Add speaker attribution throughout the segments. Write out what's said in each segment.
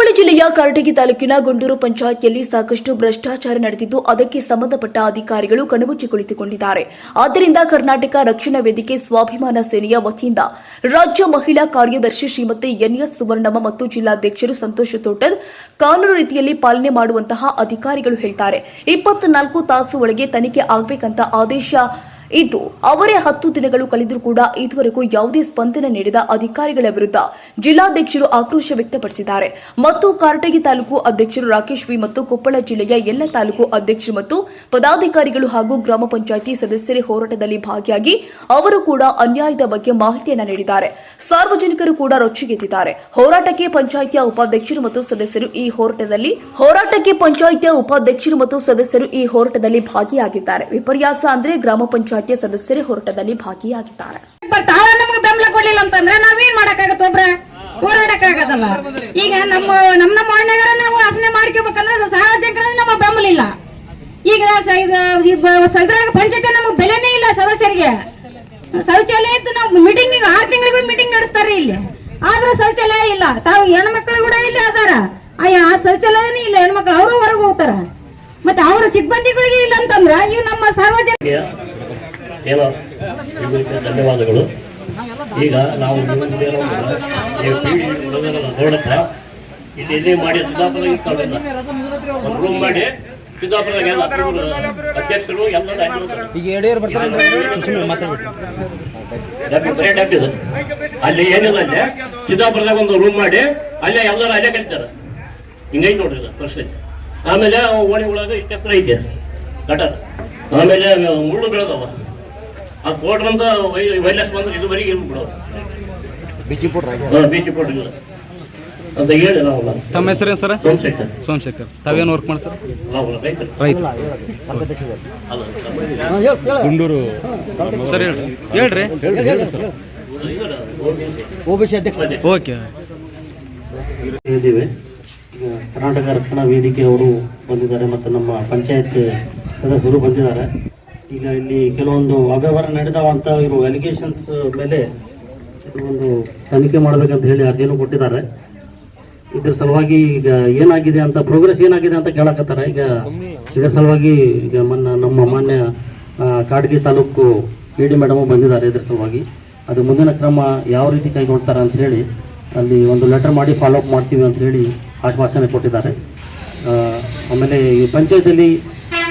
Speaker 1: ಜಿಲ್ಲೆಯ ಕಾರಟಗಿ ತಾಲೂಕಿನ ಗುಂಡೂರು ಪಂಚಾಯತಿಯಲ್ಲಿ ಸಾಕಷ್ಟು ಭ್ರಷ್ಟಾಚಾರ ನಡೆದಿದ್ದು ಅದಕ್ಕೆ ಸಂಬಂಧಪಟ್ಟ ಅಧಿಕಾರಿಗಳು ಕಣಮುಚ್ಚಿ ಕುಳಿತುಕೊಂಡಿದ್ದಾರೆ. ಆದ್ದರಿಂದ ಕರ್ನಾಟಕ ರಕ್ಷಣಾ ವೇದಿಕೆ ಸ್ವಾಭಿಮಾನ ಸೇನೆಯ ವತಿಯಿಂದ ರಾಜ್ಯ ಮಹಿಳಾ ಕಾರ್ಯದರ್ಶಿ ಶ್ರೀಮತಿ ಎನ್ಎಸ್ ಸುವರ್ಣಮ್ಮ ಮತ್ತು ಜಿಲ್ಲಾಧ್ಯಕ್ಷರು ಸಂತೋಷ್ ತೋಟಲ್ ಕಾನೂನು ರೀತಿಯಲ್ಲಿ ಪಾಲನೆ ಮಾಡುವಂತಹ ಅಧಿಕಾರಿಗಳು ಹೇಳ್ತಾರೆ. ಇಪ್ಪತ್ನಾಲ್ಕು ತಾಸು ಒಳಗೆ ತನಿಖೆ ಆಗಬೇಕಂತ ಆದೇಶ ಇದ್ದು ಅವರೇ ಹತ್ತು ದಿನಗಳು ಕಳೆದರೂ ಕೂಡ ಇದುವರೆಗೂ ಯಾವುದೇ ಸ್ಪಂದನೆ ನೀಡಿದ ಅಧಿಕಾರಿಗಳ ವಿರುದ್ಧ ಜಿಲ್ಲಾಧ್ಯಕ್ಷರು ಆಕ್ರೋಶ ವ್ಯಕ್ತಪಡಿಸಿದ್ದಾರೆ. ಮತ್ತು ಕಾರಟಗಿ ತಾಲೂಕು ಅಧ್ಯಕ್ಷರು ರಾಕೇಶ್ ವಿ ಮತ್ತು ಕೊಪ್ಪಳ ಜಿಲ್ಲೆಯ ಎಲ್ಲ ತಾಲೂಕು ಅಧ್ಯಕ್ಷರು ಮತ್ತು ಪದಾಧಿಕಾರಿಗಳು ಹಾಗೂ ಗ್ರಾಮ ಪಂಚಾಯಿತಿ ಸದಸ್ಯರೇ ಹೋರಾಟದಲ್ಲಿ ಭಾಗಿಯಾಗಿ ಅವರು ಕೂಡ ಅನ್ಯಾಯದ ಬಗ್ಗೆ ಮಾಹಿತಿಯನ್ನು ನೀಡಿದ್ದಾರೆ. ಸಾರ್ವಜನಿಕರು ಕೂಡ ರೊಚ್ಚಿಗೆದ್ದಿದ್ದಾರೆ. ಹೋರಾಟಕ್ಕೆ ಪಂಚಾಯಿತಿಯ ಉಪಾಧ್ಯಕ್ಷರು ಮತ್ತು ಸದಸ್ಯರು ಈ ಹೋರಾಟದಲ್ಲಿ ಹೋರಾಟಕ್ಕೆ ಪಂಚಾಯಿತಿಯ ಉಪಾಧ್ಯಕ್ಷರು ಮತ್ತು ಸದಸ್ಯರು ಈ ಹೋರಾಟದಲ್ಲಿ ಭಾಗಿಯಾಗಿದ್ದಾರೆ. ವಿಪರ್ಯಾಸ ಅಂದ್ರೆ ಗ್ರಾಮ ಪಂಚಾಯಿತಿಯ ಸದಸ್ಯರೇ ಹೋರಾಟದಲ್ಲಿ ಭಾಗಿಯಾಗಿದ್ದಾರೆ.
Speaker 2: ಅಂತಂದ್ರೆ ನಾವೇನ್ ಮಾಡಕ್ಕಾಗತ್ತ ಒಬ್ರ? ಹೋರಾಡಕ್ಕಾಗದಲ್ಲ ಈಗ ನಮ್ಮ ನಮ್ಮ ನಮ್ಮ ನಾವು ಆಸನೆ ಮಾಡ್ಕೋಬೇಕಂದ್ರೆ ಸಾರ್ವಜನಿಕರಲ್ಲಿ ನಮ್ಮ ಬೆಂಬಲ ಇಲ್ಲ. ಈಗ ಸ- ಈಗ ಈ ಬ- ಸಗರಾಗ ಪಂಚಾಯತಿ ನಮಗೆ ಬೆಲೆನೇ ಇಲ್ಲ ಸದಸ್ಯರಿಗೆ. ಶೌಚಾಲಯ ಇತ್ತು, ನಾವು ಮೀಟಿಂಗ್ ಆರು ತಿಂಗಳಿಗೂ ಮೀಟಿಂಗ್ ನಡೆಸ್ತಾರ್ರಿ ಇಲ್ಲಿ. ಆದ್ರೂ ಶೌಚಾಲಯ ಇಲ್ಲ. ತಾವು ಹೆಣ್ಮಕ್ಳು ಕೂಡ ಇಲ್ಲಿ ಅದಾರ. ಆ ಆ ಶೌಚಾಲಯನೇ ಇಲ್ಲ ಹೆಣ್ಮಕ್ಳು ಅವರು ಹೊರಗೆ ಹೋಗ್ತಾರ. ಮತ್ತೆ ಅವ್ರ ಸಿಬ್ಬಂದಿಗಳಿಗೆ ಇಲ್ಲ ಅಂತಂದ್ರ ಇವ್ ನಮ್ಮ ಸಾರ್ವಜನಿಕ
Speaker 3: ಏನೋ ಧನ್ಯವಾದಗಳು. ಈಗ ನಾವು ನೋಡತ್ತ ಇಲ್ಲಿ ಮಾಡಿ ರೂಮ್ ಮಾಡಿ ಅಧ್ಯಕ್ಷರು. ಅಲ್ಲಿ ಏನಿಲ್ಲ ಅಲ್ಲಿ. ಸಿದ್ದಾಪುರದಾಗ ಒಂದು ರೂಮ್ ಮಾಡಿ ಅಲ್ಲೇ ಎಲ್ಲರೂ ಅಲ್ಲೇ ಕಲಿತಾರ. ಹಿಂಗೈತೆ ನೋಡ್ರಿ ಪರಿಸ್ಥಿತಿ ಪ್ರಶ್ನೆ. ಆಮೇಲೆ ಓಣಿ ಒಳಗೆ ಇಷ್ಟೆತ್ರ ಎತ್ತರ ಐತೆ ಗಟರ್ ಆಮೇಲೆ ಮುಳ್ಳು ಬೆಳೆದವ. ಆ ಕೋಟ್ರಂತ ವೈರಸ್ ಬಂದ್ರೆ ಇದುವರೆಗೆ ಇರ್ಬೇಕು ಬಿಡೋ.
Speaker 4: ಬಿಜಿ ಪುಟ್ರ
Speaker 3: ಹಾ, ಬೀಚ್ ಇಲ್ಲ ಅಂತ ಹೇಳಿ ನಾವು.
Speaker 4: ತಮ್ಮ ಹೆಸರೇನು ಸರ್?
Speaker 3: ಸೋಮಶೇಖರ್.
Speaker 4: ಸೋಮಶೇಖರ್. ತಾವೇನು ವರ್ಕ್ ಮಾಡಿ ಸರ್ ರೈತ. ಗುಂಡೂರು. ಸರ್ ಹೇಳ್ರಿ. ಹೇಳ್ರಿ.
Speaker 3: ಓಬಿಸಿ ಅಧ್ಯಕ್ಷ
Speaker 4: ಓಕೆ.
Speaker 3: ಇದ್ದೀವಿ. ಕರ್ನಾಟಕ ರಕ್ಷಣಾ ವೇದಿಕೆ ಅವರು ಬಂದಿದ್ದಾರೆ ಮತ್ತು ನಮ್ಮ ಪಂಚಾಯತ್ ಸದಸ್ಯರು ಬಂದಿದ್ದಾರೆ. ಈಗ ಇಲ್ಲಿ ಕೆಲವೊಂದು ಅವ್ಯವಹಾರ ನಡೆದವಂತ ಇರೋ ಅಲಿಗೇಷನ್ಸ್ ಮೇಲೆ ಒಂದು ತನಿಖೆ ಮಾಡಬೇಕಂತ ಹೇಳಿ ಅರ್ಜಿನೂ ಕೊಟ್ಟಿದ್ದಾರೆ. ಇದ್ರ ಸಲುವಾಗಿ ಈಗ ಏನಾಗಿದೆ ಅಂತ ಪ್ರೋಗ್ರೆಸ್ ಏನಾಗಿದೆ ಅಂತ ಕೇಳಕತ್ತಾರ. ಈಗ ಇದರ ಸಲುವಾಗಿ ಈಗ ಮೊನ್ನ ನಮ್ಮ ಮಾನ್ಯ ಕಾಡ್ಗಿ ತಾಲೂಕು ಇ ಡಿ ಮೇಡಮು ಬಂದಿದ್ದಾರೆ ಇದ್ರ ಸಲುವಾಗಿ. ಅದು ಮುಂದಿನ ಕ್ರಮ ಯಾವ ರೀತಿ ಕೈಗೊಳ್ತಾರೆ ಅಂತ ಹೇಳಿ ಅಲ್ಲಿ ಒಂದು ಲೆಟರ್ ಮಾಡಿ ಫಾಲೋ ಅಪ್ ಮಾಡ್ತೀವಿ ಅಂತ ಹೇಳಿ ಆಶ್ವಾಸನೆ ಕೊಟ್ಟಿದ್ದಾರೆ. ಆಮೇಲೆ ಈ ಪಂಚಾಯತಲ್ಲಿ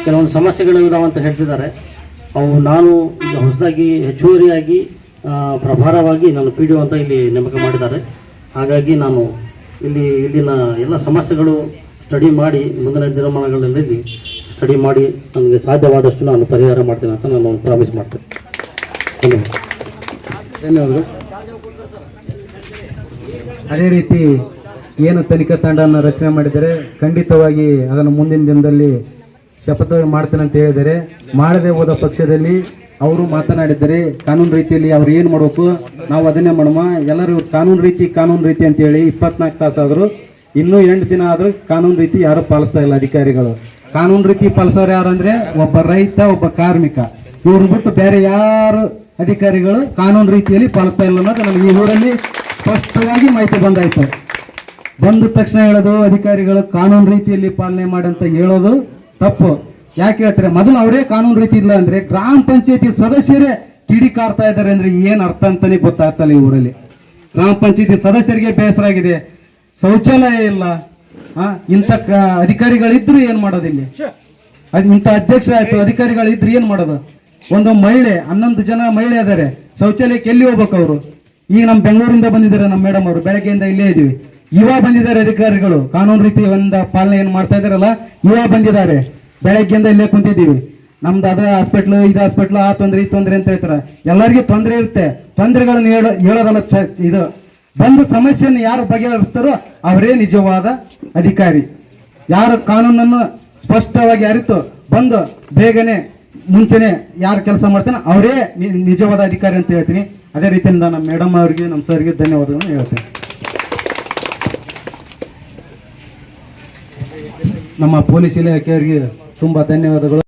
Speaker 3: ಕೆಲವೊಂದು ಸಮಸ್ಯೆಗಳು ಇದಾವೆ ಅಂತ ಹೇಳ್ತಿದ್ದಾರೆ. ಅವು ನಾನು ಈಗ ಹೊಸದಾಗಿ ಹೆಚ್ಚುವರಿಯಾಗಿ ಪ್ರಭಾರವಾಗಿ ನಾನು ಪಿ ಡಿ ಅಂತ ಇಲ್ಲಿ ನೇಮಕ ಮಾಡಿದ್ದಾರೆ. ಹಾಗಾಗಿ ನಾನು ಇಲ್ಲಿ ಇಲ್ಲಿನ ಎಲ್ಲ ಸಮಸ್ಯೆಗಳು ಸ್ಟಡಿ ಮಾಡಿ, ಮುಂದಿನ ದಿನಮಾನಗಳಲ್ಲಿ ಸ್ಟಡಿ ಮಾಡಿ ನನಗೆ ಸಾಧ್ಯವಾದಷ್ಟು ನಾನು ಪರಿಹಾರ ಮಾಡ್ತೇನೆ ಅಂತ ನಾನು ಪ್ರಾಮಿಸ್ ಮಾಡ್ತೇನೆ. ಧನ್ಯವಾದ
Speaker 5: ಧನ್ಯವಾದಗಳು. ಅದೇ ರೀತಿ ಏನು ತನಿಖಾ ತಂಡವನ್ನು ರಚನೆ ಮಾಡಿದರೆ ಖಂಡಿತವಾಗಿ ಅದನ್ನು ಮುಂದಿನ ದಿನದಲ್ಲಿ ಶಪಥ ಮಾಡ್ತೇನೆ ಅಂತ ಹೇಳಿದರೆ ಮಾಡದೆ ಹೋದ ಪಕ್ಷದಲ್ಲಿ ಅವರು ಮಾತನಾಡಿದ್ದಾರೆ, ಕಾನೂನು ರೀತಿಯಲ್ಲಿ ಅವ್ರು ಏನು ಮಾಡಬೇಕು, ನಾವು ಅದನ್ನೇ ಮಾಡೋಣ. ಎಲ್ಲರೂ ಕಾನೂನು ರೀತಿ ಕಾನೂನು ರೀತಿ ಅಂತ ಹೇಳಿ ಇಪ್ಪತ್ನಾಲ್ಕು ತಾಸಾದರೂ ಇನ್ನೂ ಎಂಟು ದಿನ ಆದರೂ ಕಾನೂನು ರೀತಿ ಯಾರು ಪಾಲಿಸ್ತಾ ಇಲ್ಲ ಅಧಿಕಾರಿಗಳು. ಕಾನೂನು ರೀತಿ ಪಾಲಿಸೋರು ಯಾರು ಅಂದ್ರೆ ಒಬ್ಬ ರೈತ, ಒಬ್ಬ ಕಾರ್ಮಿಕ. ಇವ್ರು ಬಿಟ್ಟು ಬೇರೆ ಯಾರು ಅಧಿಕಾರಿಗಳು ಕಾನೂನು ರೀತಿಯಲ್ಲಿ ಪಾಲಿಸ್ತಾ ಇಲ್ಲ ಅನ್ನೋದು ನಮಗೆ ಈ ಊರಲ್ಲಿ ಸ್ಪಷ್ಟವಾಗಿ ಮಾಹಿತಿ ಬಂದಾಯ್ತು. ಬಂದ ತಕ್ಷಣ ಹೇಳೋದು ಅಧಿಕಾರಿಗಳು ಕಾನೂನು ರೀತಿಯಲ್ಲಿ ಪಾಲನೆ ಮಾಡಿ ಅಂತ ಹೇಳೋದು ತಪ್ಪು. ಯಾಕೆ ಹೇಳ್ತಾರೆ? ಮೊದಲು ಅವರೇ ಕಾನೂನು ರೀತಿ ಇಲ್ಲ ಅಂದ್ರೆ ಗ್ರಾಮ ಪಂಚಾಯತಿ ಸದಸ್ಯರೇ ಕಿಡಿಕಾರ್ತಾ ಇದ್ದಾರೆ ಅಂದ್ರೆ ಏನ್ ಅರ್ಥ ಅಂತಾನೆ ಗೊತ್ತಾಗ್ತಲ್ಲ ಈ ಊರಲ್ಲಿ. ಗ್ರಾಮ ಪಂಚಾಯತಿ ಸದಸ್ಯರಿಗೆ ಬೇಸರ ಆಗಿದೆ. ಶೌಚಾಲಯ ಇಲ್ಲ. ಇಂಥ ಅಧಿಕಾರಿಗಳಿದ್ರು ಏನ್ ಮಾಡೋದು ಇಲ್ಲಿ? ಇಂಥ ಅಧ್ಯಕ್ಷ ಆಯ್ತು ಅಧಿಕಾರಿಗಳಿದ್ರು ಏನ್ ಮಾಡೋದು? ಒಂದು ಮಹಿಳೆ ಹನ್ನೊಂದು ಜನ ಮಹಿಳೆ ಇದ್ದಾರೆ ಶೌಚಾಲಯಕ್ಕೆ ಎಲ್ಲಿ ಹೋಗ್ಬೇಕು ಅವರು? ಈಗ ನಮ್ಮ ಬೆಂಗಳೂರಿಂದ ಬಂದಿದ್ದಾರೆ ನಮ್ಮ ಮೇಡಮ್ ಅವರು. ಬೆಳಗ್ಗೆಯಿಂದ ಇಲ್ಲೇ ಇದೀವಿ. ಯುವ ಬಂದಿದ್ದಾರೆ ಅಧಿಕಾರಿಗಳು. ಕಾನೂನು ರೀತಿ ಒಂದು ಪಾಲನೆ ಏನು ಮಾಡ್ತಾ ಇದಾರಲ್ಲ ಯುವ ಬಂದಿದ್ದಾರೆ. ಬೆಳಗ್ಗೆಯಿಂದ ಇಲ್ಲೇ ಕುಂತಿದ್ದೀವಿ. ನಮ್ದು ಅದ ಹಾಸ್ಪಿಟ್ಲು ಇದು ಹಾಸ್ಪಿಟ್ಲ್ ಆ ತೊಂದರೆ, ಈ ತೊಂದರೆ ಅಂತ ಹೇಳ್ತಾರೆ. ಎಲ್ಲರಿಗೂ ತೊಂದರೆ ಇರುತ್ತೆ. ತೊಂದರೆಗಳನ್ನ ಹೇಳೋ, ಹೇಳೋದಲ್ಲ ಇದು. ಬಂದು ಸಮಸ್ಯೆಯನ್ನು ಯಾರು ಬಗೆಹರಿಸ್ತಾರೋ ಅವರೇ ನಿಜವಾದ ಅಧಿಕಾರಿ. ಯಾರು ಕಾನೂನನ್ನು ಸ್ಪಷ್ಟವಾಗಿ ಅರಿತು ಬಂದು ಬೇಗನೆ ಮುಂಚೆನೆ ಯಾರು ಕೆಲಸ ಮಾಡ್ತಾನೆ ಅವರೇ ನಿಜವಾದ ಅಧಿಕಾರಿ ಅಂತ ಹೇಳ್ತೀನಿ. ಅದೇ ರೀತಿಯಿಂದ ನಮ್ಮ ಮೇಡಮ್ ಅವರಿಗೆ, ನಮ್ಮ ಸರ್ಗೆ ಧನ್ಯವಾದಗಳನ್ನು ಹೇಳ್ತೇನೆ. ನಮ್ಮ ಪೊಲೀಸ್ ಇಲಾಖೆಯವರಿಗೆ ತುಂಬಾ ಧನ್ಯವಾದಗಳು.